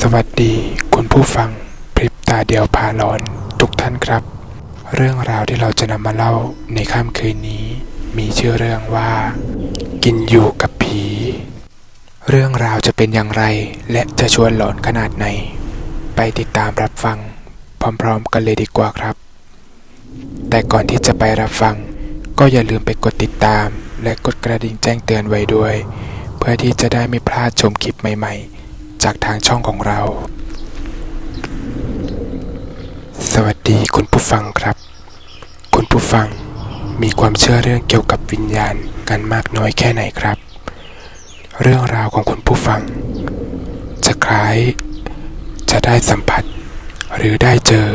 สวัสดีคุณผู้ฟังพริบตาเดียวพาหลอนทุกท่านครับ เรื่องราวที่เราจะนำมาเล่าในค่ำคืนนี้ มีชื่อเรื่องว่า กินอยู่กับผี เรื่องราวจะเป็นอย่างไร และจะชวนหลอนขนาดไหน ไปติดตามรับฟัง พร้อมๆ กันเลยดีกว่าครับ แต่ก่อนที่จะไปรับฟัง ก็อย่าลืมไปกดติดตาม และกดกระดิ่งแจ้งเตือนไว้ด้วย เพื่อที่จะได้ไม่พลาดชมคลิปใหม่ ๆ จากทางช่องของเรา สวัสดีคุณผู้ฟังครับ คุณผู้ฟังมีความเชื่อเรื่องเกี่ยวกับวิญญาณกันมากน้อยแค่ไหนครับ เรื่องราวของคุณผู้ฟัง จะคล้าย จะได้สัมผัส หรือได้เจอ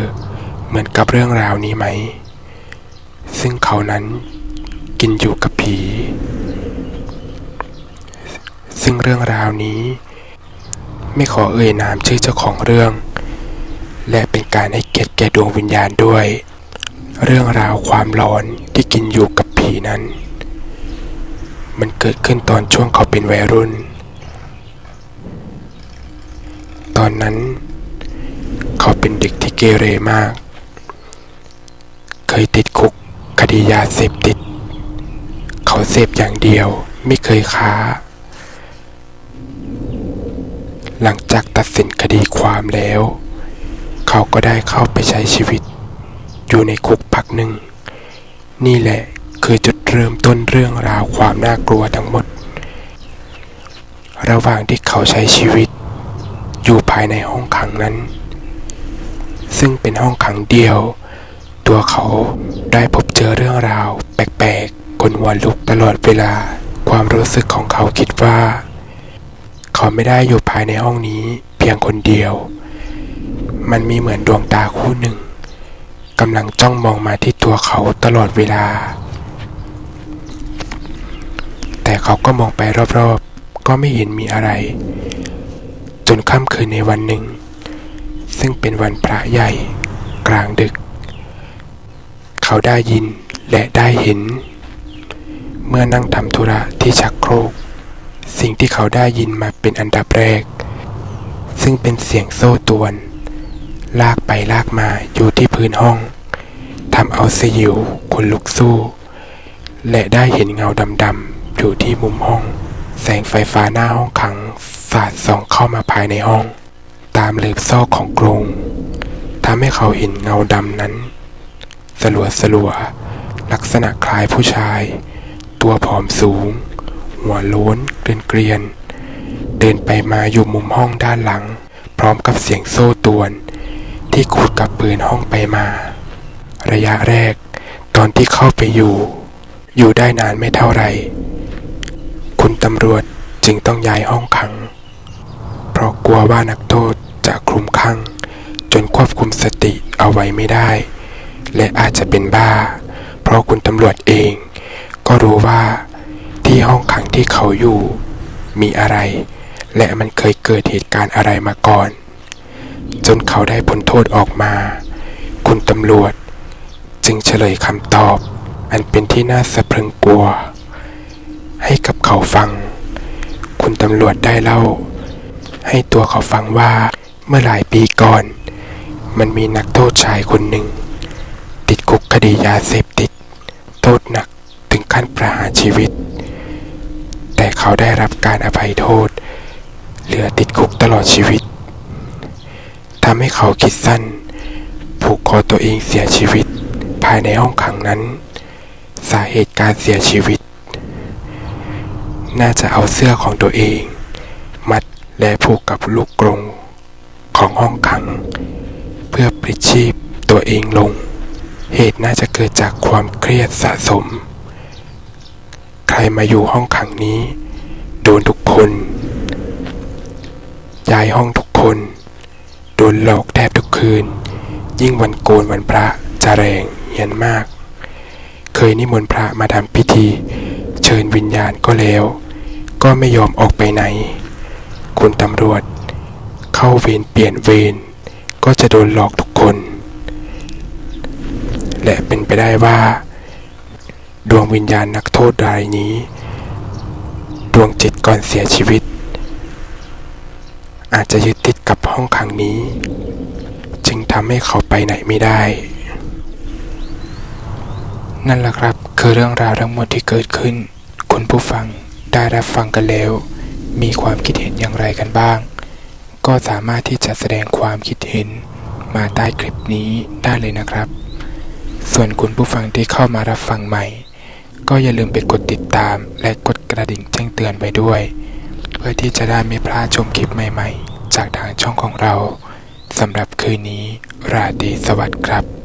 เหมือนกับเรื่องราวนี้ไหม ซึ่งเขานั้นกินอยู่กับผี ซึ่งเรื่องราวนี้ ไม่ขอเอ่ยนามชื่อเจ้าของเรื่อง และเป็นการให้เกียรติแก่ดวงวิญญาณด้วย เรื่องราวความร้อนที่กินอยู่กับผีนั้น มันเกิดขึ้นตอนช่วงเขาเป็นวัยรุ่น ตอนนั้น เขาเป็นเด็กที่เกเรมาก เคยติดคุกคดียาเสพติด เขาเสพอย่างเดียวไม่เคยค้า หลังจากตัดสินคดีความแล้ว เขาก็ได้เข้าไปใช้ชีวิต อยู่ในคุกพักหนึ่ง นี่แหละคือจุดเริ่มต้นเรื่องราวความน่ากลัวทั้งหมด ระหว่างที่เขาใช้ชีวิต อยู่ภายในห้องขังนั้น ซึ่งเป็นห้องขังเดียว ตัวเขาได้พบเจอเรื่องราว แปลกๆคนหัวลุกตลอดเวลา ความรู้สึกของเขาคิดว่า เขาไม่ได้อยู่ภายในห้องนี้เพียงคนเดียว มันมีเหมือนดวงตาคู่หนึ่งกำลังจ้องมองมาที่ตัวเขาตลอดเวลา แต่เขาก็มองไปรอบๆ ก็ไม่เห็นมีอะไร จนค่ำคืนในวันหนึ่ง ซึ่งเป็นวันพระใหญ่กลางดึก เขาได้ยินและได้เห็น เมื่อนั่งทำธุระที่ชักโครก สิ่งที่เขาได้ยินมาเป็นอันดับแรก ซึ่งเป็นเสียงโซ่ตวน ลากไปลากมาอยู่ที่พื้นห้องทำเอาสยิวคนลุกสู้ และได้เห็นเงาดำๆอยู่ที่มุมห้อง แสงไฟฟ้าหน้าห้องขังสาดส่องเข้ามาภายในห้อง ตามเล็บซอกของกรงทำให้เขาเห็นเงาดำนั้นสลัวสลัวๆลักษณะคล้ายผู้ชาย ตัวผอมสูง หัวโล้น เกรียนเกรียนๆ เดินไปมาอยู่มุมห้องด้านหลัง พร้อมกับเสียงโซ่ตวน ที่ขูดกับปืนห้องไปมา ระยะแรก ตอนที่เข้าไปอยู่ อยู่ได้นานไม่เท่าไหร่ คุณตำรวจจึงต้องย้ายห้องขัง เพราะกลัวว่านักโทษจะคลุมคลั่งจนควบคุมสติเอาไว้ไม่ได้ และอาจจะเป็นบ้า เพราะคุณตำรวจเอง ก็รู้ว่า ที่ห้องขังที่เขาอยู่ มีอะไร และมันเคยเกิดเหตุการณ์อะไรมาก่อน จนเขาได้พ้นโทษออกมา คุณตำรวจ จึงเฉลยคำตอบ อันเป็นที่น่าสะพรึงกลัว ให้กับเขาฟัง คุณตำรวจได้เล่า ให้ตัวเขาฟังว่าเมื่อหลายปีก่อน มันมีนักโทษชายคนหนึ่ง ติดคุกคดียาเสพติด โทษหนักถึงขั้นประหารชีวิต เขาได้รับการอภัยโทษ เหลือติดคุกตลอดชีวิตทำให้เขาคิดสั้น ผูกคอตัวเองเสียชีวิต ภายในห้องขังนั้น สาเหตุการเสียชีวิต น่าจะเอาเสื้อของตัวเอง มัดและผูกกับลูกกรงของห้องขัง เพื่อปลิดชีพตัวเองลง เหตุน่าจะเกิดจากความเครียดสะสม ใครมาอยู่ห้องขังนี้ โดนทุกคน ย้ายห้องทุกคน โดนหลอกแทบทุกคืน ยิ่งวันโกนวันพระจะแรงเฮียนมาก เคยนิมนต์พระมาทำพิธี เชิญวิญญาณก็แล้ว ก็ไม่ยอมออกไปไหน คุณตำรวจ เข้าเวรเปลี่ยนเวรก็จะโดนหลอกทุกคน และเป็นไปได้ว่า ดวงวิญญาณนักโทษรายนี้ ดวงจิตก่อนเสียชีวิต อาจจะยึดติดกับห้องขังนี้ จึงทำให้เขาไปไหนไม่ได้ นั่นแหละครับคือเรื่องราวทั้งหมดที่เกิดขึ้น คุณผู้ฟังได้รับฟังกันแล้ว มีความคิดเห็นอย่างไรกันบ้าง ก็สามารถที่จะแสดงความคิดเห็นมาใต้คลิปนี้ได้เลยนะครับ ส่วนคุณผู้ฟังที่เข้ามารับฟังใหม่ ก็อย่าลืมไปกดติดตามและกดกระดิ่งแจ้งเตือนไว้ด้วย เพื่อที่จะได้ไม่พลาดชมคลิปใหม่ๆ จากทางช่องของเราสำหรับคืนนี้ราตรีสวัสดิ์ครับ